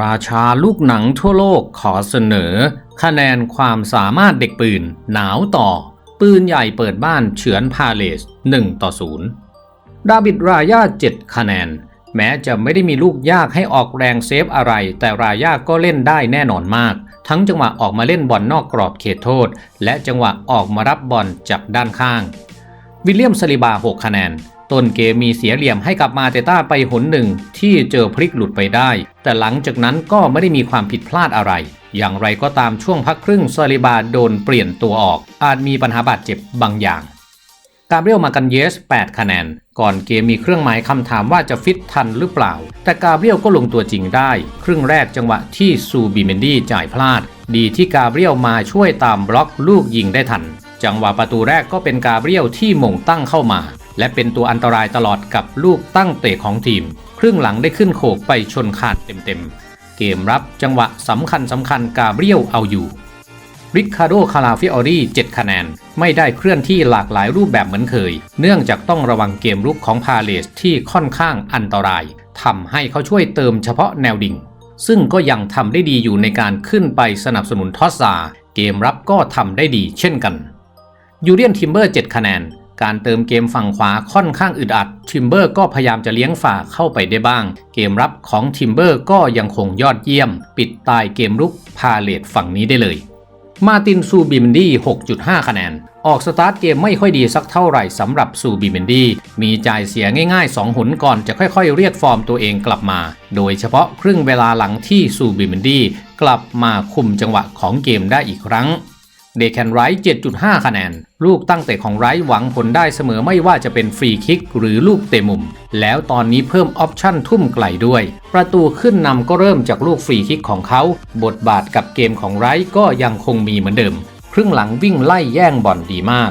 ราชาลูกหนังทั่วโลกขอเสนอ คะแนนความสามารถเด็กปืน หนาวต่อ ปืนใหญ่เปิดบ้านเฉือนพาเลส 1 ต่อ 0 ดาบิดรายา7คะแนน แม้จะไม่ได้มีลูกยากให้ออกแรงเซฟอะไร แต่รายาก็เล่นได้แน่นอนมาก ทั้งจังหวะออกมาเล่นบอลนอกกรอบเขตโทษ และจังหวะออกมารับบอลจากด้านข้าง วิลเลียมสลิบา 6 คะแนน ต้นเกมมีเสียเหลี่ยมให้กับมาเตต้าไปหนหนึ่งที่เจอพลิกหลุดไปได้ แต่หลังจากนั้นก็ไม่ได้มีความผิดพลาดอะไร อย่างไรก็ตามช่วงพักครึ่งซาลิบาโดนเปลี่ยนตัวออก อาจมีปัญหาบาดเจ็บบางอย่างกาเบรียลมากันเยส 8 คะแนน ก่อนเกมมีเครื่องหมายคำถามว่าจะฟิตทันหรือเปล่า แต่กาเบรียลก็ลงตัวจริงได้ ครึ่งแรกจังหวะที่ซูบิเมนดี้จ่ายพลาด ดีที่กาเบรียลมาช่วยตามบล็อกลูกยิงได้ทัน จังหวะประตูแรกก็เป็นกาเบรียลที่มงตั้งเข้ามา และเป็นตัวอันตรายตลอดกับลูกตั้งเตะของทีม ครึ่งหลังได้ขึ้นโขกไปชนขาดเต็มๆ เกมรับจังหวะสำคัญสำคัญกาเบรียลเอาอยู่ริคาโดคาราฟิออรี7คะแนน ไม่ได้เคลื่อนที่หลากหลายรูปแบบเหมือนเคย เนื่องจากต้องระวังเกมรุกของพาเลสที่ค่อนข้างอันตรายทำให้เขาช่วยเติมเฉพาะแนวดิ่ง ซึ่งก็ยังทำได้ดีอยู่ในการขึ้นไปสนับสนุนทอสซา เกมรับก็ทำได้ดีเช่นกัน ยูเรียนทิมเบอร์7คะแนน การเติมเกมฝั่งขวาค่อนข้างอึดอัดทิมเบอร์ก็พยายามจะเลี้ยงฝ่าเข้าไปได้บ้าง เกมรับของทิมเบอร์ก็ยังคงยอดเยี่ยม ปิดตายเกมรุกพาเลตฝั่งนี้ได้เลยมาตินซูบิมนดี้ 6.5 คะแนน ออกสตาร์ทเกมไม่ค่อยดีสักเท่าไหร่สำหรับซูบิมนดี้ มีจ่ายเสียง่ายๆ 2หนก่อนจะค่อยๆ เรียกฟอร์มตัวเองกลับมา โดยเฉพาะครึ่งเวลาหลังที่ซูบิมนดี้กลับมาคุมจังหวะของเกมได้อีกครั้ง เดคแคนไรท์7.5 คะแนน ลูกตั้งเตะของไรท์หวังผลได้เสมอไม่ว่าจะเป็นฟรีคิกหรือลูกเตะมุม แล้วตอนนี้เพิ่มออปชั่นทุ่มไกลด้วย ประตูขึ้นนำก็เริ่มจากลูกฟรีคิกของเขา บทบาทกับเกมของไรท์ก็ยังคงมีเหมือนเดิม ครึ่งหลังวิ่งไล่แย่งบอลดีมาก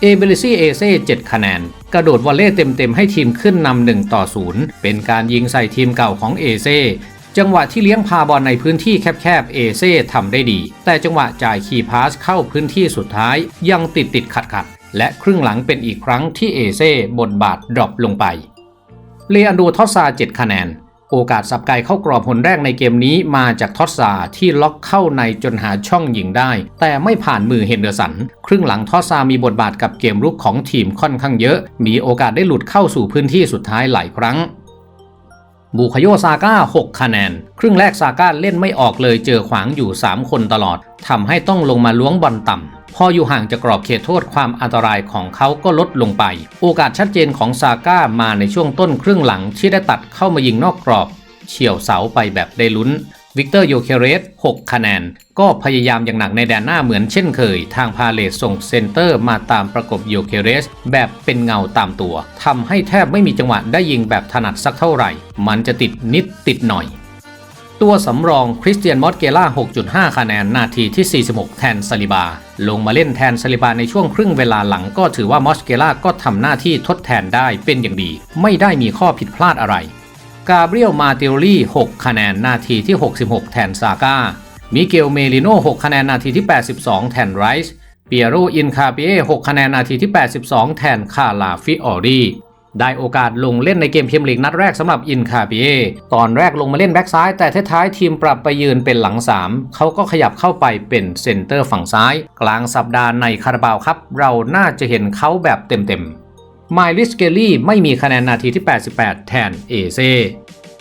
เอเบลิซี่เอเซ่7คะแนน กระโดดวอลเล่เต็มๆให้ทีมขึ้นนำ1ต่อ 0 เป็นการยิงใส่ทีมเก่าของเอเซ่ จังหวะที่เลี้ยงพาบอลในพื้นที่แคบๆเอเซ่ทำได้ดี แต่จังหวะจ่ายคีย์พาสเข้าพื้นที่สุดท้ายยังติดติดขัดขัดและครึ่งหลังเป็นอีกครั้งที่เอเซ่บทบาทดรอปลงไปเลอันโดทอสซา7คะแนน โอกาสสับไกเข้ากรอบผลแรกในเกมนี้มาจากทอสซาที่ล็อกเข้าในจนหาช่องยิงได้ แต่ไม่ผ่านมือเฮนเดอร์สัน ครึ่งหลังทอสซามีบทบาทกับเกมรุกของทีมค่อนข้างเยอะ มีโอกาสได้หลุดเข้าสู่พื้นที่สุดท้ายหลายครั้ง บูคาโยซาก้า 6 คะแนน ครึ่งแรกซาก้าเล่นไม่ออกเลยเจอขวางอยู่ 3 คนตลอด ทำให้ต้องลงมาล้วงบอลต่ำ พออยู่ห่างจากกรอบเขตโทษความอันตรายของเขาก็ลดลงไป โอกาสชัดเจนของซาก้ามาในช่วงต้นครึ่งหลังที่ได้ตัดเข้ามายิงนอกกรอบ เฉี่ยวเสาไปแบบได้ลุ้น วิกเตอร์โยเคเรส 6 คะแนน ก็พยายามอย่างหนักในแดนหน้าเหมือนเช่นเคย ทางพาเลสส่งเซนเตอร์มาตามประกบโยเคเรส แบบเป็นเงาตามตัว ทำให้แทบไม่มีจังหวะได้ยิงแบบถนัดสักเท่าไหร่ มันจะติดนิดติดหน่อย ตัวสำรองคริสเตียนมอสเกล่า 6.5 คะแนน นาทีที่ 46 แทนซาลิบา ลงมาเล่นแทนซาลิบาในช่วงครึ่งเวลาหลังก็ถือว่ามอสเกล่าก็ทำหน้าที่ทดแทนได้เป็นอย่างดี ไม่ได้มีข้อผิดพลาดอะไร กาเบรียลมาติโอลี่6คะแนนนาทีที่ 66 แทนซาก้า มิเกลเมลิโน่6คะแนนนาทีที่ 82 แทนไรส์เปียโรอินคาเปีย6คะแนนนาทีที่ 82 แทนคาลาฟิออรีได้โอกาสลงเล่นในเกมเมียร์ลีกนัดแรกสำหรับอินคาเปียตอนแรกลงมาเล่นแบ็กซ้าย แต่ท้ายๆทีมปรับไปยืนเป็นหลัง 3 เขาก็ขยับเข้าไปเป็นเซนเตอร์ฝั่งซ้าย กลางสัปดาห์ในคาราบาวครับ เราน่าจะเห็นเขาแบบเต็มๆ ไมลิสเกลลี่ไม่มีคะแนนนาทีที่ 88 แทนเอเซ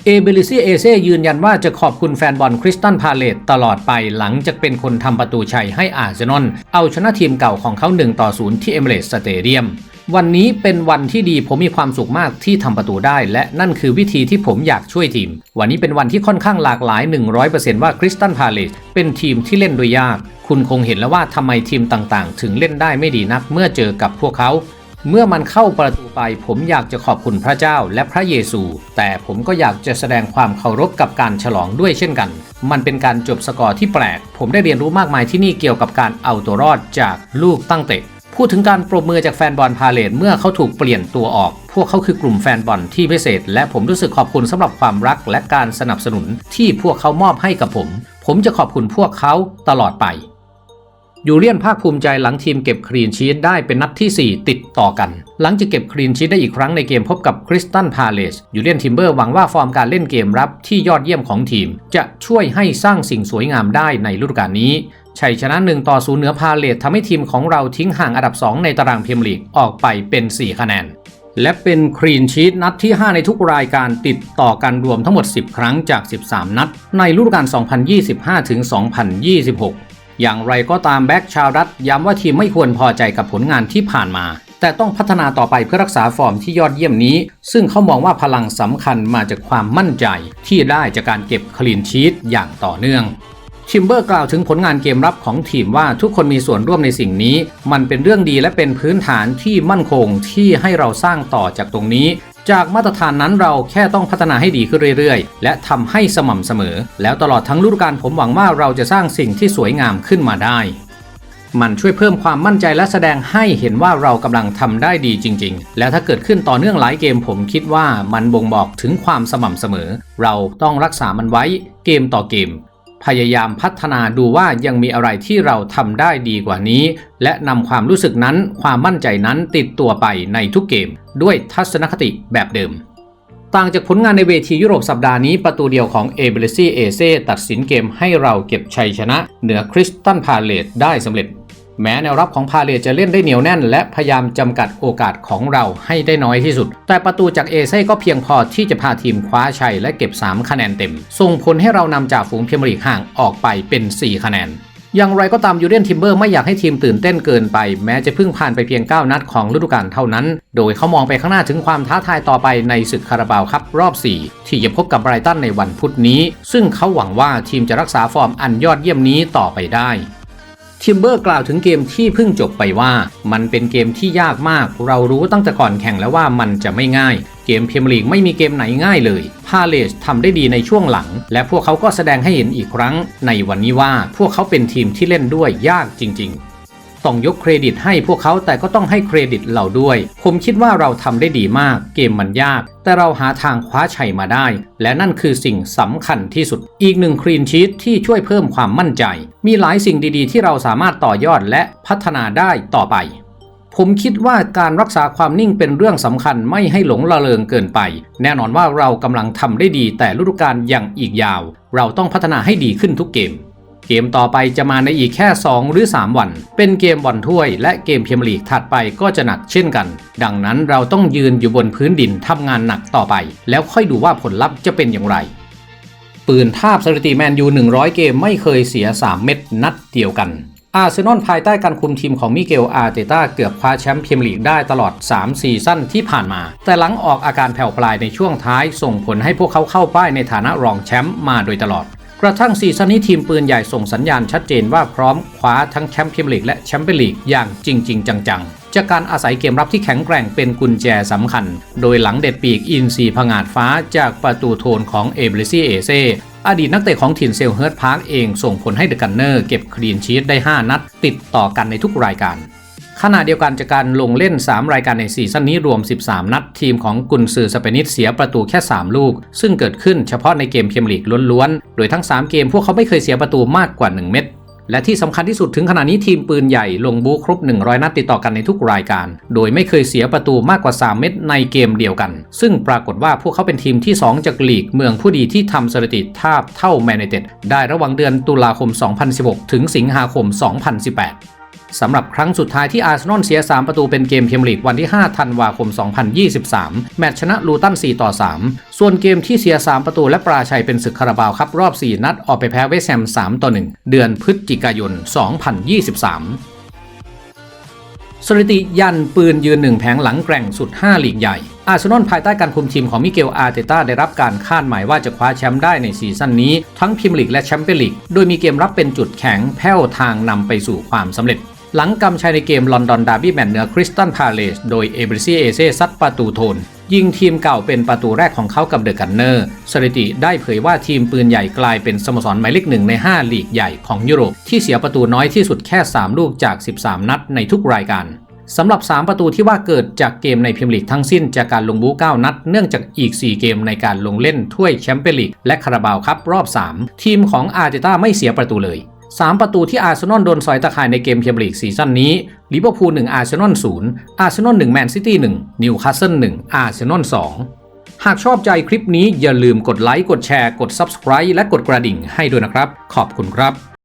เอเบลิซีเอเซยืนยันว่าจะขอบคุณแฟนบอลคริสตันพาเลตตลอดไปหลังจากเป็นคนทำประตูชัยให้อาร์เซนอลเอาชนะทีมเก่าของเขา1ต่อ0ที่เอเมเรสสเตเดียมวันนี้เป็นวันที่ดีผมมีความสุขมากที่ทำประตูได้ และนั่นคือวิธีที่ผมอยากช่วยทีม วันนี้เป็นวันที่ค่อนข้างหลากหลาย 100%ว่าคริสตันพาเลตเป็นทีมที่เล่นโดยยาก คุณคงเห็นแล้วว่าทำไมทีมต่างๆ ถึงเล่นได้ไม่ดีนักเมื่อเจอกับพวกเขา เมื่อมันเข้าประตูไปผมอยากจะขอบคุณพระเจ้าและพระเยซู แต่ผมก็อยากจะแสดงความเคารพกับการฉลองด้วยเช่นกัน มันเป็นการจบสกอร์ที่แปลก ผมได้เรียนรู้มากมายที่นี่เกี่ยวกับการเอาตัวรอดจากลูกตั้งเตะพูดถึงการปรบมือจากแฟนบอลพาเลตเมื่อเขาถูกเปลี่ยนตัวออก พวกเขาคือกลุ่มแฟนบอลที่พิเศษ และผมรู้สึกขอบคุณสำหรับความรักและการสนับสนุนที่พวกเขามอบให้กับผม ผมจะขอบคุณพวกเขาตลอดไป ยูเลียนภาคภูมิใจหลังทีมเก็บคลีนชีตได้เป็นนัดที่ 4 ติดต่อกัน หลังจากเก็บคลีนชีตได้อีกครั้งในเกมพบกับคริสตันพาเลสยูเลียนทิมเบอร์หวังว่าฟอร์มการเล่นเกมรับที่ยอดเยี่ยมของทีม จะช่วยให้สร้างสิ่งสวยงามได้ในฤดูกาลนี้ชัยชนะ1ต่อ0เหนือพาเลททำให้ทีมของเราทิ้งห่างอันดับ 2 ในตารางเมียร์ลีกออกไปเป็น 4 คะแนน และเป็นครีนชีตนัดที่ 5 ในทุกรายการติดต่อกันรวมทั้งหมด 10 ครั้งจาก 13 นัด ในฤดูกาล2025ถึง2026 อย่างไรก็ตามแบ็กชาวรัฐย้ำว่าทีมไม่ควรพอใจกับผลงานที่ผ่านมา แต่ต้องพัฒนาต่อไปเพื่อรักษาฟอร์มที่ยอดเยี่ยมนี้ ซึ่งเขามองว่าพลังสำคัญมาจากความมั่นใจ ที่ได้จากการเก็บคลีนชีตอย่างต่อเนื่องชิมเบอร์กล่าวถึงผลงานเกมรับของทีมว่าทุกคนมีส่วนร่วมในสิ่งนี้ มันเป็นเรื่องดีและเป็นพื้นฐานที่มั่นคงที่ให้เราสร้างต่อจากตรงนี้จากมาตรฐานนั้นเราแค่ต้องพัฒนาให้ดีขึ้นเรื่อยๆ และทำให้สม่ำเสมอ แล้วตลอดทั้งฤดูกาลผมหวังว่าเราจะสร้างสิ่งที่สวยงามขึ้นมาได้ มันช่วยเพิ่มความมั่นใจและแสดงให้เห็นว่าเรากำลังทำได้ดีจริง ๆ และถ้าเกิดขึ้นต่อเนื่องหลายเกมผมคิดว่ามันบ่งบอกถึงความสม่ำเสมอ เราต้องรักษามันไว้เกมต่อเกม พยายามพัฒนาดูว่ายังมีอะไรที่เราทำได้ดีกว่านี้ และนำความรู้สึกนั้นความมั่นใจนั้นติดตัวไปในทุกเกม ด้วยทัศนคติแบบเดิม ต่างจากผลงานในเวทียุโรปสัปดาห์นี้ ประตูเดียวของเอเบลซีเอเซตัดสินเกมให้เราเก็บชัยชนะ เหนือคริสตันพาเลตได้สำเร็จ แม้แนวรับของพาเลตจะเล่นได้เหนียวแน่น และพยายามจำกัดโอกาสของเราให้ได้น้อยที่สุด แต่ประตูจากเอเซ่ก็เพียงพอที่จะพาทีมคว้าชัยและเก็บ 3 คะแนนเต็ม ส่งผลให้เรานำจากฝูงพรีเมียร์ลีกห่างออกไปเป็น 4 คะแนนอย่างไรก็ตามยูเรียนทิมเบอร์ไม่อยากให้ทีมตื่นเต้นเกินไป แม้จะเพิ่งผ่านไปเพียง 9 นัดของฤดูกาลเท่านั้น โดยเขามองไปข้างหน้าถึงความท้าทายต่อไปในศึกคาราบาวครับรอบ 4 ที่จะพบกับไบรตันในวันพุธนี้ ซึ่งเขาหวังว่าทีมจะรักษาฟอร์มอันยอดเยี่ยมนี้ต่อไปได้ ทิมเบอร์กล่าวถึงเกมที่เพิ่งจบไปว่า มันเป็นเกมที่ยากมาก เรารู้ตั้งแต่ก่อนแข่งแล้วว่ามันจะไม่ง่าย เกมพรีเมียร์ลีกไม่มีเกมไหนง่ายเลยพาเลชทำได้ดีในช่วงหลัง และพวกเขาก็แสดงให้เห็นอีกครั้งในวันนี้ว่าพวกเขาเป็นทีมที่เล่นด้วยยากจริง ๆ ต้องยกเครดิตให้พวกเขาแต่ก็ต้องให้เครดิตเราด้วย ผมคิดว่าเราทำได้ดีมาก เกมมันยาก แต่เราหาทางคว้าชัยมาได้ และนั่นคือสิ่งสำคัญที่สุด อีกหนึ่งครีนชีตที่ช่วยเพิ่มความมั่นใจ มีหลายสิ่งดีๆ ที่เราสามารถต่อยอดและพัฒนาได้ต่อไปผมคิดว่าการรักษาความนิ่งเป็นเรื่องสำคัญไม่ให้หลงละเลงเกินไป แน่นอนว่าเรากำลังทำได้ดีแต่ฤดูกาลยังอีกยาว เราต้องพัฒนาให้ดีขึ้นทุกเกม เกมต่อไปจะมาในอีกแค่ 2 หรือ 3 วัน เป็นเกมบอลถ้วย และเกมพรีเมียร์ลีกถัดไปก็จะหนักเช่นกัน ดังนั้นเราต้องยืนอยู่บนพื้นดินทำงานหนักต่อไป แล้วค่อยดูว่าผลลัพธ์จะเป็นอย่างไร ปืนทาบสถิติแมนยู 100 เกมไม่เคยเสีย 3 เม็ดนัดเดียวกันอาร์เซนอลภายใต้การคุมทีมของมิเกลอาร์เตต้าเกือบคว้าแชมป์พรีเมียร์ลีกได้ตลอด 3 ซีซั่นที่ผ่านมา แต่หลังออกอาการแผ่วปลายในช่วงท้ายส่งผลให้พวกเขาเข้าป้ายในฐานะรองแชมป์มาโดยตลอด กระทั่งซีซั่นนี้ทีมปืนใหญ่ส่งสัญญาณชัดเจนว่าพร้อมคว้าทั้งแชมป์พรีเมียร์ลีกและแชมเปี้ยนลีกอย่างจริงๆจังๆ จากการอาศัยเกมรับที่แข็งแกร่งเป็นกุญแจสำคัญ โดยหลังเด็ดปีกอินซีผงาดฟ้าจากประตูโทนของเอเบรซีเอเซอดีตนักเตะของถิ่นเซลเฮิร์ตพาร์คเองส่งผลให้เดอะกันเนอร์เก็บคลีนชีตได้ 5 นัด ติดต่อกันในทุกรายการ ขณะเดียวกันจากการลงเล่น 3 รายการในซีซั่นนี้รวม 13 นัด ทีมของกุนซือสเปนิสเสียประตูแค่ 3 ลูก ซึ่งเกิดขึ้นเฉพาะในเกมเมียร์ลีกล้วนๆ โดยทั้ง 3 เกมพวกเขาไม่เคยเสียประตูมากกว่า 1 เม็ดและที่สำคัญที่สุดถึงขณะนี้ทีมปืนใหญ่ลงบูครบ 100 นัดติดต่อกันในทุกรายการ โดยไม่เคยเสียประตูมากกว่า 3 เม็ดในเกมเดียวกัน ซึ่งปรากฏว่าพวกเขาเป็นทีมที่ 2 จากลีกเมืองผู้ดีที่ทำสถิติทาบเท่าแมนเต็ดได้ระหว่างเดือนตุลาคม 2016 ถึงสิงหาคม 2018 สำหรับครั้งสุดท้ายที่อาร์เซนอลเสีย 3 ประตูเป็นเกมพรีเมียร์ลีกวันที่ 5 ธันวาคม 2023 แมตช์ชนะลูตัน 4 ต่อ 3 ส่วนเกมที่เสีย 3 ประตูและปราชัยเป็นศึกคาราบาวครับรอบ 4 นัดออกไปแพ้เวสแฮม 3 ต่อ 1 เดือนพฤศจิกายน 2023สถิติยันปืนยืนหนึ่งแผงหลังแกร่งสุด5ลีกใหญ่ อาร์เซนอลภายใต้การคุมทีมของมิเกลอาร์เตต้าได้รับการคาดหมายว่าจะคว้าแชมป์ได้ในซีซั่นนี้ ทั้งพรีเมียร์ลีกและแชมเปี้ยนลีก โดยมีเกมรับเป็นจุดแข็งแผ้วทางนำไปสู่ความสำเร็จ หลังกำชัยในเกมลอนดอนดาร์บี้แมตช์เหนือคริสตันพาเลสโดยเอเบรซีเอเซซัดประตูโทน ยิงทีมเก่าเป็นประตูแรกของเขากับเดอะกันเนอร์ สถิติได้เผยว่าทีมปืนใหญ่กลายเป็นสโมสรหมายเลขหนึ่งใน 5 ลีกใหญ่ของยุโรป ที่เสียประตูน้อยที่สุดแค่ 3 ลูกจาก 13 นัดในทุกรายการสำหรับ 3 ประตูที่ว่าเกิดจากเกมในพรีเมียร์ลีกทั้งสิ้นจากการลงบู๊9นัด เนื่องจากอีก 4 เกมในการลงเล่นถ้วยแชมเปี้ยนลีกและคาราบาวครับรอบ 3 ทีมของอาร์เตต้าไม่เสียประตูเลย 3 ประตูที่อาร์เซนอลโดนสอยตะข่ายในเกมเพียบลีกซีซั่นนี้ลิเวอร์พูล1อาร์เซนอล0อาร์เซนอล1แมนซิตี้1นิวคาสเซิล1อาร์เซนอล2หากชอบใจคลิปนี้อย่าลืมกดไลค์กดแชร์กด Subscribe และกดกระดิ่งให้ด้วยนะครับ ขอบคุณครับ